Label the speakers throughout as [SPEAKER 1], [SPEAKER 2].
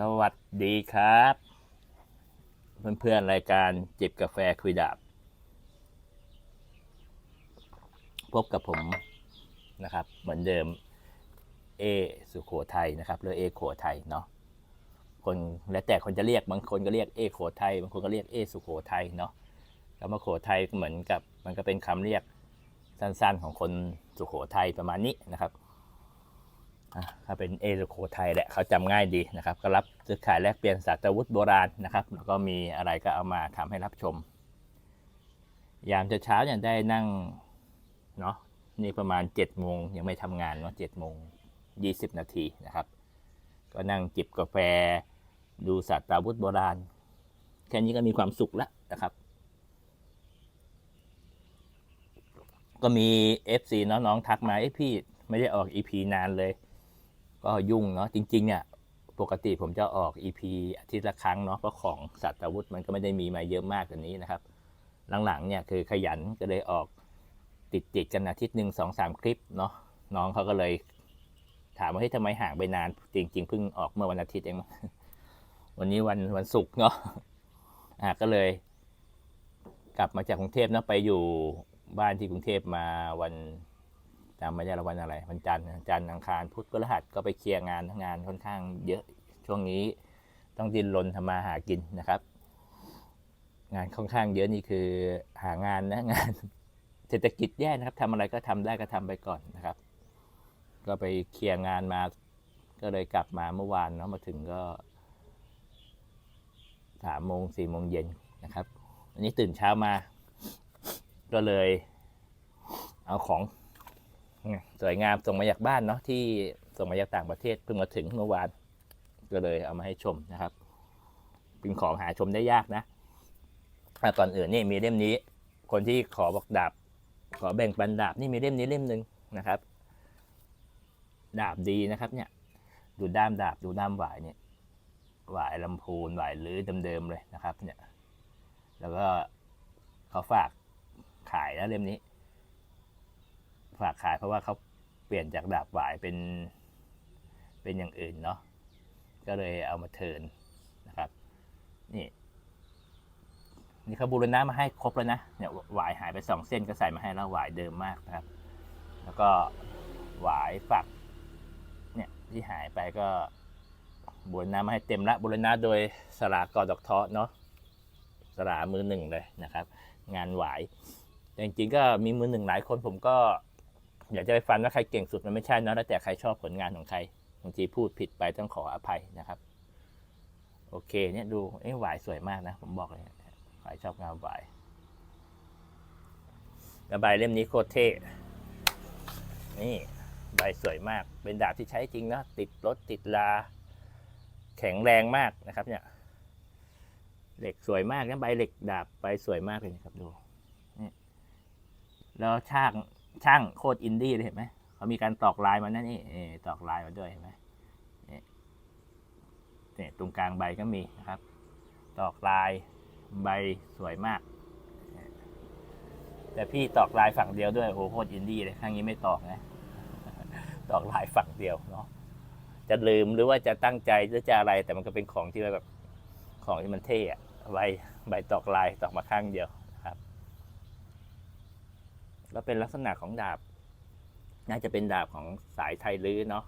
[SPEAKER 1] สวัสดีครับ เพื่อนๆรายการจิบกาแฟคุยดาบ พบกับผมนะครับ เหมือนเดิมเอสุโขทัยนะครับหรือเอโขทัยเนาะคนแล้วแต่คนจะเรียกบางคนก็เรียกเอโขทัยบางคนก็เรียกเอสุโขทัยเนาะคำว่าโขทัยเหมือนกับมันก็เป็นคำเรียกสั้นๆ ของคนสุโขทัยประมาณนี้นะครับ อะถ้าเป็นเอสุโขทัยแหละเขาจำง่ายดีนะครับก็รับซื้อขายแลกเปลี่ยนสัตวุธโบราณนะครับแล้วก็มีอะไรก็เอามาทำให้รับชม ยามเช้าๆเนี่ยได้นั่งเนาะนี่ประมาณ7จ็ดโมงยังไม่ทำงานเนาะเจ็ดโมงยี่สิบนาทีนะครับ ก็นั่งจิบกาแฟ ดูสัตว์วุธโบราณ แค่นี้ก็มีความสุขแล้วนะครับ ก็มี FC น้องๆทักมาเอ้พี่ไม่ได้ออก EP นานเลย ก็ยุ่งเนาะจริงๆเนี่ยปกติผมจะออก EP อาทิตย์ละครั้งเนาะเพราะของสัตว์อาวุธมันก็ไม่ได้มีมาเยอะมากกว่านี้นะครับ หลังๆเนี่ยคือขยันก็เลยออกติดติดๆกันอาทิตย์หนึ่งสองสามคลิปเนาะน้องเขาก็เลย ถามว่าเฮ้ยทำไมห่างไปนานจริง ๆ เพิ่งออกเมื่อวันอาทิตย์เองมั้งวันนี้วันวันศุกร์เนาะอะก็เลย กลับมาจากกรุงเทพเนาะไปอยู่บ้านที่กรุงเทพมาวัน จำไม่ได้ละวันอะไร วันจันทร์จันทร์อังคารพุธพฤหัสก็ไปเคลียร์งานงานค่อนข้างเยอะช่วงนี้ต้องดิ้นรนทำมาหากินนะครับ งานค่อนข้างเยอะนี่คือหางานนะงานเศรษฐกิจแย่นะครับทำอะไรก็ทำได้ก็ทำไปก่อนนะครับ ก็ไปเคลียร์งานมา ก็เลยกลับมาเมื่อวานเนาะมาถึงก็สามโมงสี่โมงเย็นนะครับวันนี้ตื่นเช้ามา ก็เลยเอาของ สวยงามส่งมาจากบ้านเนาะที่ส่งมาจากต่างประเทศเพิ่งมาถึงเมื่อวานก็เลยเอามาให้ชมนะครับ เป็นของหาชมได้ยากนะอะก่อนอื่นนี่มีเล่มนี้ คนที่ขอบอกดาบ ขอแบ่งปันดาบนี่มีเล่มนี้เล่มหนึ่งนะครับ ดาบดีนะครับ เนี่ย ดูด้ามดาบดูด้ามหวายเนี่ยหวายลำพูนหวายลื้อเดิมๆเลยนะครับ เนี่ย แล้วก็เขาฝากขายนะเล่มนี้ ฝากขายเพราะว่าเขาเปลี่ยนจากดาบหวายเป็นเป็นอย่างอื่นเนาะก็เลยเอามาเทินนะครับ นี่นี่เขาบูรณะมาให้ครบแล้วนะเนี่ยหวายหายไปสองเส้นก็ใส่มาให้แล้วหวายเดิมมากนะครับ แล้วก็หวายฝักเนี่ยที่หายไปก็บูรณะมาให้เต็มละบูรณะโดยสลากอดอกเทาะเนาะสลามือหนึ่งเลยนะครับ งานหวายแต่จริงๆก็มีมือหนึ่งหลายคนผมก็ อยากจะไปฟันว่าใครเก่งสุดมันไม่ใช่นอะแล้วแต่ใครชอบผลงานของใครบางทีพูดผิดไปต้องขออภัยนะครับ โอเค เนี่ยดูเอ้หวายสวยมากนะ ผมบอกเลยหวายชอบงานหวายแล้วใบเล่มนี้โคตรเท่นี่ใบสวยมาก เป็นดาบที่ใช้จริงนะติดรถติดลา แข็งแรงมากนะครับเนี่ยเหล็กสวยมากนะใบเหล็กดาบใบสวยมากเลยนะครับดูนี่แล้วช่าง ช่างโคตรอินดี้เลยเห็นไหมเขามีการตอกลายมานั่นนี่เออตอกลายมาด้วยเห็นไหมเนี่ยตรงกลางใบก็มีนะครับ ตอกลายใบสวยมาก แต่พี่ตอกลายฝั่งเดียวด้วยโหโคตรอินดี้เลยข้างนี้ไม่ตอกนะ ตอกลายฝั่งเดียวเนาะจะลืมหรือว่าจะตั้งใจหรือจะอะไรแต่มันก็เป็นของที่แบบของที่มันเท่อะใบใบตอกลายตอกมาข้างเดียว แล้วเป็นลักษณะของดาบ น่าจะเป็นดาบของสายไทยลื้อเนาะ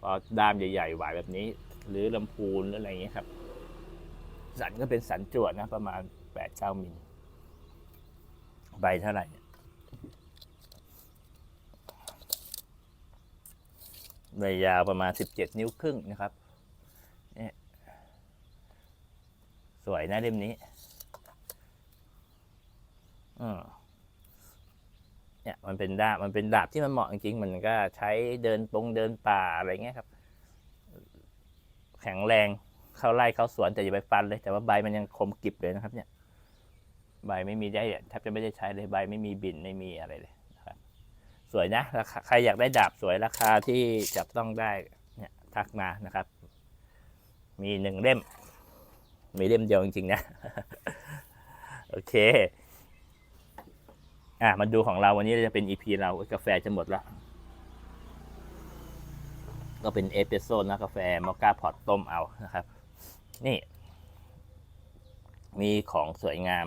[SPEAKER 1] พอดามใหญ่ๆหวายแบบนี้ หรือลำพูนหรืออะไรอย่างเงี้ยครับ สันก็เป็นสันจวดนะ ประมาณแปดเก้ามิลใบเท่าไหร่ใบยาวประมาณสิบเจ็ดนิ้วครึ่งนะครับนี่สวยนะเล่มนี้ อืม เนี่ยมันเป็นดาบมันเป็นดาบที่มันเหมาะจริงๆมันก็ใช้เดินปงเดินป่าอะไรเงี้ยครับ แข็งแรงเข้าไล่เข้าสวนแต่อย่าไปฟันเลย แต่ว่าใบมันยังคมกริบเลยนะครับ เนี่ย ใบไม่มีได้แทบจะไม่ได้ใช้เลยใบไม่มีบินไม่มีอะไรเลยนะครับสวยนะราคาใครอยากได้ดาบสวยราคาที่จับต้องได้เนี่ยทักมานะครับ มีหนึ่งเล่ม มีเล่มเดียวจริงๆนะ โอเค อะมาดูของเราวันนี้จะเป็น EP เรากาแฟจะหมดแล้วก็เป็นเอสเปรสโซ่นะกาแฟมอคค่าพอตต้มเอานะครับ นี่ มีของสวยงาม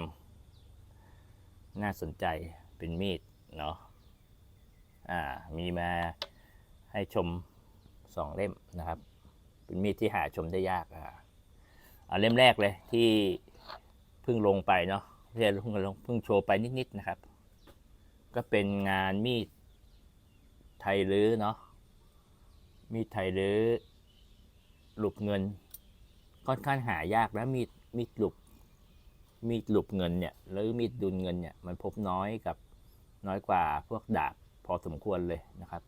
[SPEAKER 1] น่าสนใจเป็นมีดเนาะอ่า มีมาให้ชมสองเล่มนะครับ เป็นมีดที่หาชมได้ยากอ่าเอาเล่มแรกเลยที่เพิ่งลงไปเนาะเพิ่งเพิ่งลงเพิ่งโชว์ไปนิดๆนะครับ ก็เป็นงานมีดไทยลื้อเนาะมีดไทยลื้อหลุบเงิน ค่อนข้างหายากแล้วมีดมีดหลุบมีดหลุบเงินเนี่ยหรือมีดดุลเงินเนี่ยมันพบน้อยกับน้อยกว่าพวกดาบพอสมควรเลยนะครับ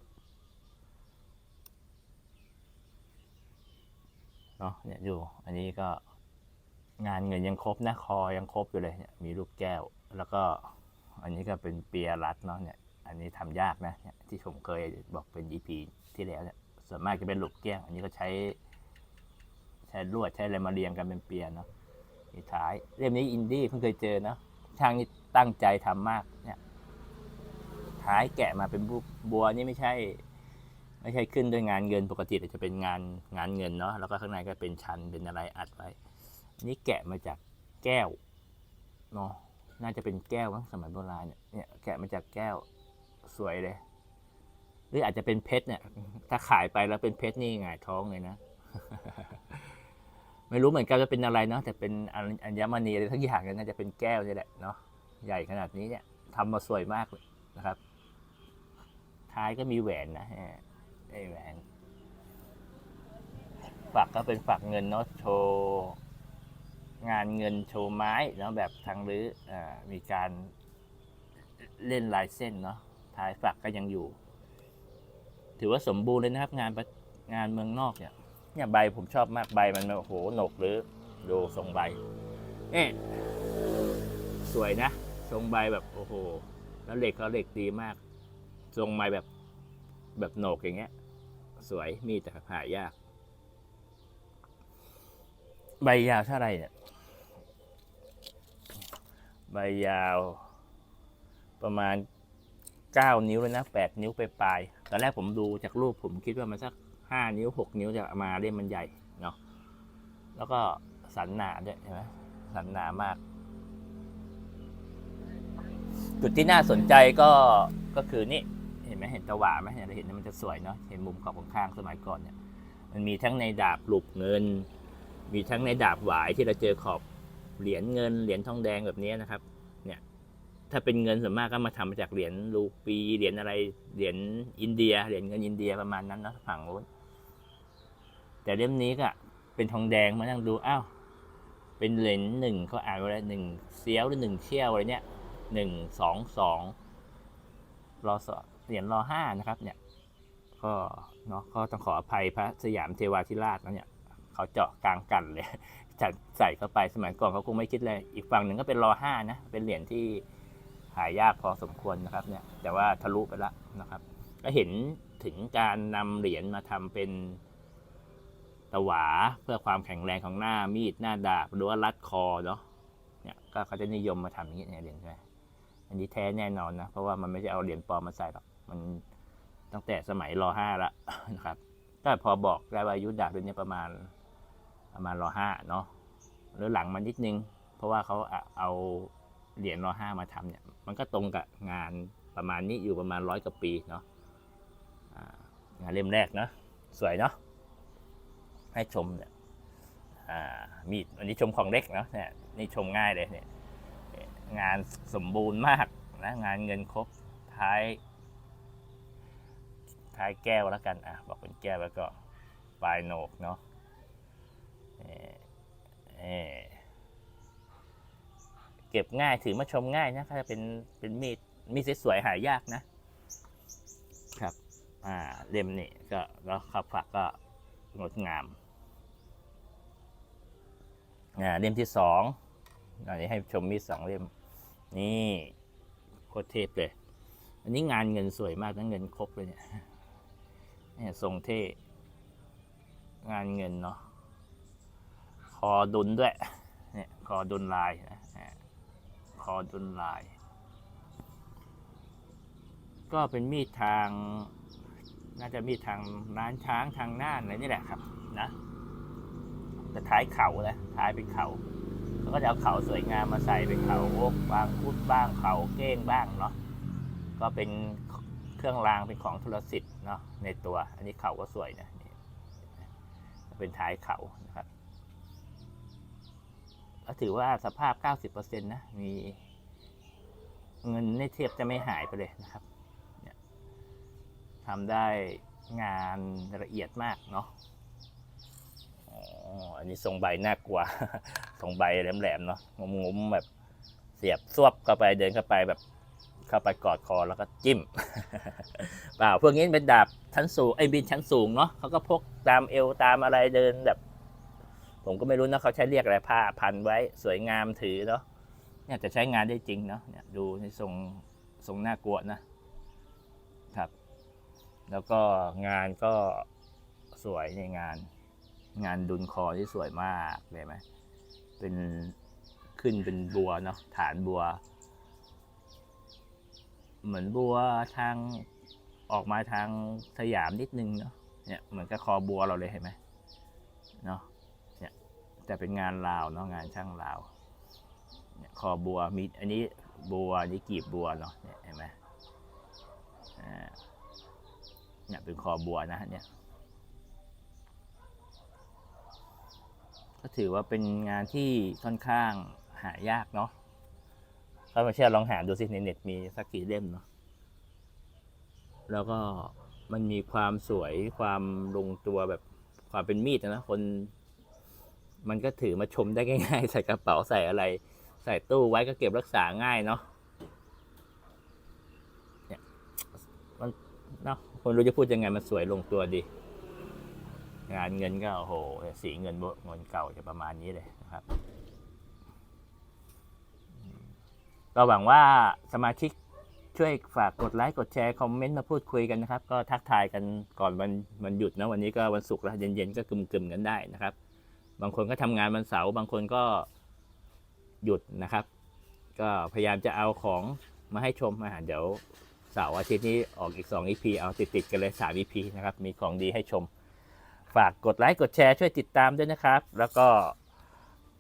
[SPEAKER 1] เนาะเนี่ยดูอันนี้ก็งานเงินยังครบนะคอยังครบอยู่เลยเนี่ยมีลูกแก้วแล้วก็ อันนี้ก็เป็นเปียรัดเนาะเนี่ย อันนี้ทำยากนะเนี่ยที่ผมเคยบอกเป็น EP ที่แล้วเนี่ย ส่วนมากจะเป็นหลูกแก้วอันนี้ก็ใช้ ใช้ลวดใช้อะไรมาเรียงกันเป็นเปียเนาะมีท้ายเล่มนี้อินดี้เพิ่งเคยเจอเนาะช่างนี่ตั้งใจทำมากเนี่ย ท้ายแกะมาเป็นบัวบัวนี่ไม่ใช่ ไม่ใช่ขึ้นด้วยงานเงินปกติแต่จะเป็นงานงานเงินเนาะแล้วก็ข้างในก็เป็นชั้นเป็นอะไรอัดไว้นนี่แกะมาจากแก้วเนาะ น่าจะเป็นแก้วมั้งสมัยโบราณเนี่ยเนี่ยแกะมาจากแก้วสวยเลย หรืออาจจะเป็นเพชรเนี่ย ถ้าขายไปแล้วเป็นเพชรนี่หงายท้องเลยนะ ไม่รู้เหมือนกันว่าเป็นอะไรเนาะแต่เป็นอัญมณีอะไรทั้งอย่างนี่น่าจะเป็นแก้วนี่แหละเนาะใหญ่ขนาดนี้เนี่ยทำมาสวยมากเลยนะครับ ท้ายก็มีแหวนนะไอ้แหวน ฝักก็เป็นฝักเงินเนาะโชว์ งานเงินโชว์ไม้เนาะแบบทางรื้ออมีการเล่นลายเส้นเนาะท้ายฝักก็ยังอยู่ ถือว่าสมบูรณ์เลยนะครับ งานประงานเมืองนอกเนี่ยเนี่ยใบผมชอบมากใบมันโอ้โหหนกหรือดูทรงใบเอ๊ะสวยนะ ทรงใบแบบโอ้โห แล้วเหล็กเขาเหล็กดีมาก ทรงใบแบบแบบโหนกอย่างเงี้ย สวยมีแต่หายาก ใบยาวเท่าไรเนี่ย ใบยาวประมาณเก้านิ้วเลยนะแปดนิ้วไปปลายตอนแรกผมดูจากรูปผมคิดว่ามันสักห้านิ้วหกนิ้วจะมาเล่มมันใหญ่เนาะแล้วก็สันหนาด้วยเห็นไหมสันหนามาก จุดที่น่าสนใจก็ก็คือนี่เห็นไหมเห็นตะหวาไหมเนี่ยเราเห็นมันจะสวยเนาะเห็นมุมขอบข้างสมัยก่อนเนี่ยมันมีทั้งในดาบหลุบเงิน มีทั้งในดาบหวายที่เราเจอขอบ เหรียญเงินเหรียญทองแดงแบบนี้นะครับ เนี่ย ถ้าเป็นเงินส่วนมากก็มาทำมาจากเหรียญรูปีเหรียญอะไรเหรียญอินเดียเหรียญเงินอินเดียประมาณนั้นนะฝั่งโน้นแต่เล่มนี้ก็เป็นทองแดงมานั่งดูอ้าวเป็นเหรียญหนึ่งเขาอ่านว่าอะไรหนึ่งเซียวหรือหนึ่งเชี่ยวอะไรเนี่ยหนึ่งสองสองรอสอเหรียญรอห้านะครับ เนี่ย ก็เนาะก็ต้องขออภัยพระสยามเทวาธิราชนะเนี่ยเขาเจาะกลางกันเลย จัดใส่เข้าไปสมัยก่อนเขาคงไม่คิดเลย อีกฝั่งหนึ่งก็เป็นรอห้านะ เป็นเหรียญที่หายากพอสมควรนะครับเนี่ย แต่ว่าทะลุไปแล้วนะครับ ก็เห็นถึงการนำเหรียญมาทำเป็นตะหวาเพื่อความแข็งแรงของหน้ามีดหน้าดาบหรือว่ารัดคอเนาะเนี่ยก็เขาจะนิยมมาทำอย่างนี้เนี่ยเหรียญใช่ไหมอันนี้แท้แน่นอนนะเพราะว่ามันไม่ใช่เอาเหรียญปลอมมาใส่หรอกมันตั้งแต่สมัยรห้าละนะครับก็พอบอกได้ว่าอายุดาบเดือนนี้ประมาณ ประมาณรห้าเนาะหรือหลังมันนิดนึง เพราะว่าเขาเอาเหรียญรห้ามาทำเนี่ย มันก็ตรงกับงานประมาณนี้อยู่ประมาณร้อยกว่าปีเนาะงานเล่มแรกเนาะสวยเนาะให้ชมเนี่ยมีดอันนี้ชมของเล็กเนาะเนี่ยนี่ชมง่ายเลยเนี่ยงานสมบูรณ์มากนะงานเงินครบท้าย ท้ายแก้วแล้วกันอะบอกเป็นแก้วแล้วก็ปลายโหนกเนาะ เอ่อเก็บง่ายถือมาชมง่ายนะถ้าเป็นเป็นมีดมีดสวยๆหายากนะ ครับ อ่าเล่มนี่ก็แล้วขับฝักก็งดงามอ่าเล่มที่สองอันนี้ให้ชมมีดสองเล่ม นี่โคตรเทพเลย อันนี้งานเงินสวยมากนะเงินครบเลยเนี่ยเนี่ยทรงเท่งานเงินเนาะค อดุลด้วยเนี่ยคอดุลลายนะเนี่ยคอดุลลาย ก็เป็นมีดทาง น่าจะมีดทางร้านช้างทางน่านอะไรนี่แหละครับนะแต่ท้ายเขานะท้ายเป็นเขาเขาก็จะเอาเขาสวยงามมาใส่เป็นเขาโอ๊กบางพุดบ้างเขาเก้งบ้างเนาะก็เป็นเครื่องรางเป็นของทุรสิทธิ์เนาะในตัว อันนี้เขาก็สวยนะนี่เป็นท้ายเขานะครับ ถือว่าสภาพ 90%นะ มีเงินในเทียบจะไม่หายไปเลยนะครับทำได้งานละเอียดมากเนาะอ๋ออันนี้ทรงใบน่ากลัว ทรงใบแหลมๆเนาะงุ้มๆแบบเสียบซวบเข้าไปเดินเข้าไปแบบเข้าไปกอดคอแล้วก็จิ้ม เปล่าพวกนี้เป็นดาบชั้นสูงไอ้บินชั้นสูงเนาะเขาก็พกตามเอวตามอะไรเดินแบบ ผมก็ไม่รู้นะเขาใช้เรียกอะไรผ้าพันไว้สวยงามถือเนาะเนี่ยจะใช้งานได้จริงเนาะเนี่ยดูในทรงทรงน่ากลัวนะครับ แล้วก็งานก็สวยในงาน งานดุลคอที่สวยมากเลยไหมเป็นขึ้นเป็นบัวเนาะฐานบัว เหมือนบัวทางออกมาทางสยามนิดนึงเนาะเนี่ยเหมือนกับคอบัวเราเลยเห็นไหมเนาะ แต่เป็นงานลาวเนาะงานช่างลาวเนี่ยคอบัวมีอันนี้บัวอันนี้กีบบัวเนาะเนี่ยเห็นไหมอ่าเนี่ยเป็นคอบัวนะฮะเนี่ยก็ถือว่าเป็นงานที่ค่อนข้างหายากเนาะถ้าไม่เชื่อลองหาดูสิในเน็ตมีสักกี่เล่มเนาะแล้วก็มันมีความสวยความลงตัวแบบความเป็นมีดนะคน มันก็ถือมาชมได้ง่าย ๆ ใส่กระเป๋าใส่อะไร ใส่ตู้ไว้ก็เก็บรักษาง่ายเนาะเนี่ยมันเนาะคนรู้จะพูดยังไงมันสวยลงตัวดี งานเงินก็โอ้โหสีเงินโบเงินเก่าจะประมาณนี้เลยนะครับก็หวังว่าสมาชิกช่วยฝากกดไลค์กดแชร์ คอมเมนต์มาพูดคุยกันนะครับ ก็ทักทายกันก่อนวันวันหยุดนะวันนี้ก็วันศุกร์แล้วเย็นๆก็กึมๆกันได้นะครับ บางคนก็ทำงานวันเสาร์บางคนก็หยุดนะครับ ก็พยายามจะเอาของมาให้ชมอาหารเดี๋ยวเสาร์อาทิตย์นี้ออกอีก 2 EP เอาติดๆกันเลย 3 EP นะครับ มีของดีให้ชม ฝากกดไลค์กดแชร์ช่วยติดตามด้วยนะครับ แล้วก็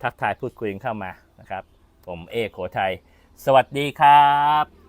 [SPEAKER 1] ทักทายพูดคุยเข้ามานะครับ ผมเอกโขไทย สวัสดีครับ